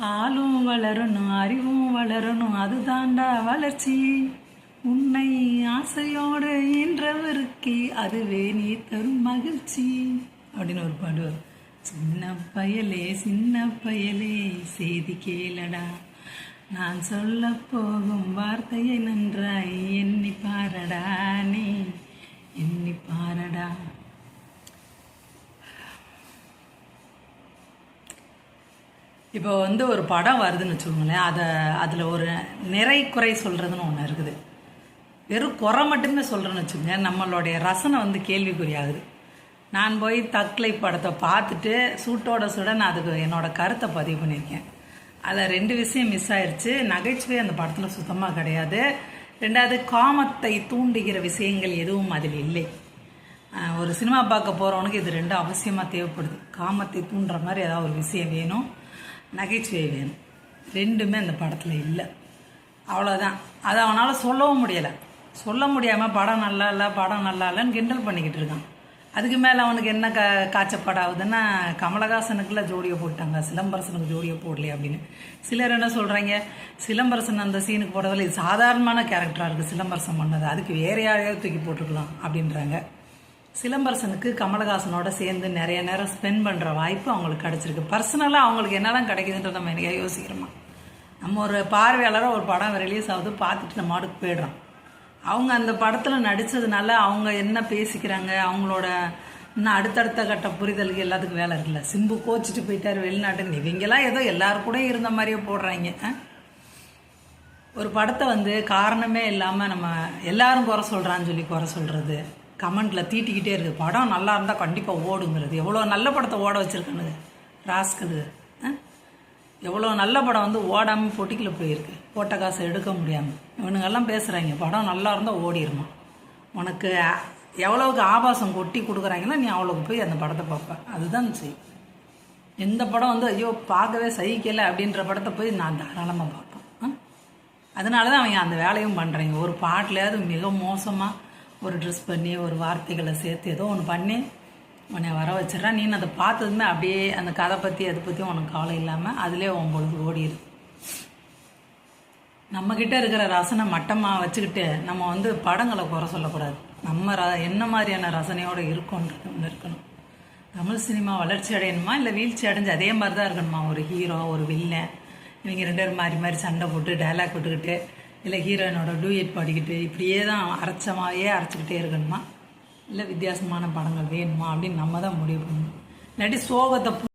ஆளும் வளரணும் அறிவும் வளரணும் அதுதாண்டா வளர்ச்சி. உன்னை ஆசையோடு என்றவருக்கு அதுவே நீ தரும் மகிழ்ச்சி. அப்படின்னு ஒரு பாடு வரும். சின்ன பயலே சின்ன பயலே செய்தி கேளடா. நான் சொல்ல போகும் வார்த்தையை நன்றாய் எண்ணி பாரடா. நீ எண்ணி பாரடா இப்போ வந்து ஒரு படம் வருதுன்னு வச்சுக்கோங்களேன் அதை அதில் ஒரு நிறை குறை சொல்கிறதுன்னு ஒன்று இருக்குது. வெறும் குறை மட்டுமே சொல்கிறேன்னு வச்சுக்கோங்க நம்மளுடைய ரசனை வந்து கேள்விக்குறியாகுது. நான் போய் தக்லை படத்தை பார்த்துட்டு சூட்டோட சுட நான் அதுக்கு என்னோட கருத்தை பதிவு பண்ணியிருக்கேன். அதில் ரெண்டு விஷயம் மிஸ் ஆயிடுச்சு நகைச்சுவை அந்த படத்தில் சுத்தமாக கிடையாது. ரெண்டாவது காமத்தை தூண்டுகிற விஷயங்கள் எதுவும் அதில் இல்லை. ஒரு சினிமா பார்க்க போகிறவனுக்கு இது ரெண்டும் அவசியமாக தேவைப்படுது. காமத்தை தூண்டுற மாதிரி ஏதாவது ஒரு விஷயம் வேணும். நகைச்சுவை வேணும். ரெண்டுமே அந்த படத்தில் இல்லை. அவ்வளோதான் அதை அவனால் சொல்லவும் முடியலை. சொல்ல முடியாமல் படம் நல்லா இல்லை படம் நல்லா இல்லைன்னு கிண்டல் பண்ணிக்கிட்டு இருக்கான். அதுக்கு மேலே அவனுக்கு என்ன க காய்ச்சப்பாடாகுதுன்னா கமலஹாசனுக்குள்ள ஜோடியை போட்டாங்க சிலம்பரசனுக்கு ஜோடியை போடலையே அப்படின்னு. சிலர் என்ன சொல்கிறாங்க சிலம்பரசன் அந்த சீனுக்கு போடுறதில்ல இது சாதாரணமான கேரக்டராக இருக்குது சிலம்பரசன் பண்ணது. அதுக்கு வேற யாரையாவது தூக்கி போட்டுருக்கலாம் அப்படின்றாங்க. சிலம்பரசனுக்கு கமலஹாசனோட சேர்ந்து நிறைய நேரம் ஸ்பெண்ட் பண்ணுற வாய்ப்பு அவங்களுக்கு கிடைச்சிருக்கு. பர்சனலாக அவங்களுக்கு என்னெல்லாம் கிடைக்குதுன்றத நம்ம என்னையா யோசிக்கிறோமா? நம்ம ஒரு பார்வையாளராக ஒரு படம் ரிலீஸ் ஆகுது பார்த்துட்டு நம்ம ஆடுக்கு போயிடுறோம். அவங்க அந்த படத்தில் நடித்ததுனால அவங்க என்ன பேசிக்கிறாங்க அவங்களோட இன்னும் அடுத்தடுத்த கட்ட புரிதலுக்கு எல்லாத்துக்கும் வேலை இருக்குல்ல. சிம்பு கோச்சிட்டு போயிட்டார் வெளிநாட்டுன்னு இவங்கெல்லாம் ஏதோ எல்லாரும் கூட இருந்த மாதிரியே போடுறாங்க. ஒரு படத்தை வந்து காரணமே இல்லாமல் நம்ம எல்லாரும் குறை சொல்கிறான்னு சொல்லி குறை சொல்கிறது கமெண்ட்டில் தீட்டிக்கிட்டே இருக்குது. படம் நல்லா இருந்தால் கண்டிப்பாக ஓடுங்கிறது. எவ்வளோ நல்ல படத்தை ஓட வச்சுருக்கானுங்க. ராஸ்கலுங்க ஆ? எவ்வளோ நல்ல படம் வந்து ஓடாமல் பொட்டிக்கில் போயிருக்கு. போட்ட காசை எடுக்க முடியாமல் இவனுங்கெல்லாம் பேசுகிறாங்க படம் நல்லா இருந்தால் ஓடிருமா. உனக்கு எவ்வளோவுக்கு ஆபாசம் கொட்டி கொடுக்குறாங்களோ நீ அவ்வளோக்கு போய் அந்த படத்தை பார்ப்பேன் அதுதான் செய்யும் எந்த படம் வந்து ஐயோ பார்க்கவே சகிக்கலை அப்படின்ற படத்தை போய் நான் தாராளமாக பார்ப்பேன். அதனால தான் அவங்க அந்த வேலையும் பண்ணுறீங்க ஒரு பாட்டிலையாவது மிக மோசமாக ஒரு ட்ரெஸ் பண்ணி ஒரு வார்த்தைகளை சேர்த்து ஏதோ ஒன்று பண்ணி உன்னை வர வச்சிடறான். நீ அதை பார்த்ததுமே அப்படியே அந்த கதை பற்றி அதை பற்றி உனக்கு கவலை இல்லாமல் அதிலே உன் பொழுது ஓடிடுது. நம்மக்கிட்ட இருக்கிற ரசனை மட்டமாக வச்சுக்கிட்டு நம்ம வந்து படங்களை குறை சொல்லக்கூடாது. நம்ம ர என்ன மாதிரியான ரசனையோடு இருக்கோன்றது ஒன்று இருக்கணும். தமிழ் சினிமா வளர்ச்சி அடையணுமா இல்லை வீழ்ச்சி அடைஞ்சு அதே மாதிரி தான் இருக்கணுமா? ஒரு ஹீரோ ஒரு வில்லன் இவங்க ரெண்டு பேரும் மாறி மாறி சண்டை போட்டு டைலாக் விட்டுக்கிட்டு இல்லை ஹீரோயினோட டூயட் பாடிக்கிட்டு இப்படியே தான் அரைச்சமாகவே அரைச்சிக்கிட்டே இருக்கணுமா? இல்லை வித்தியாசமான படங்கள் வேணுமா அப்படின்னு நம்ம தான் முடிவு பண்ணணும். இல்லாட்டி சோகத்தை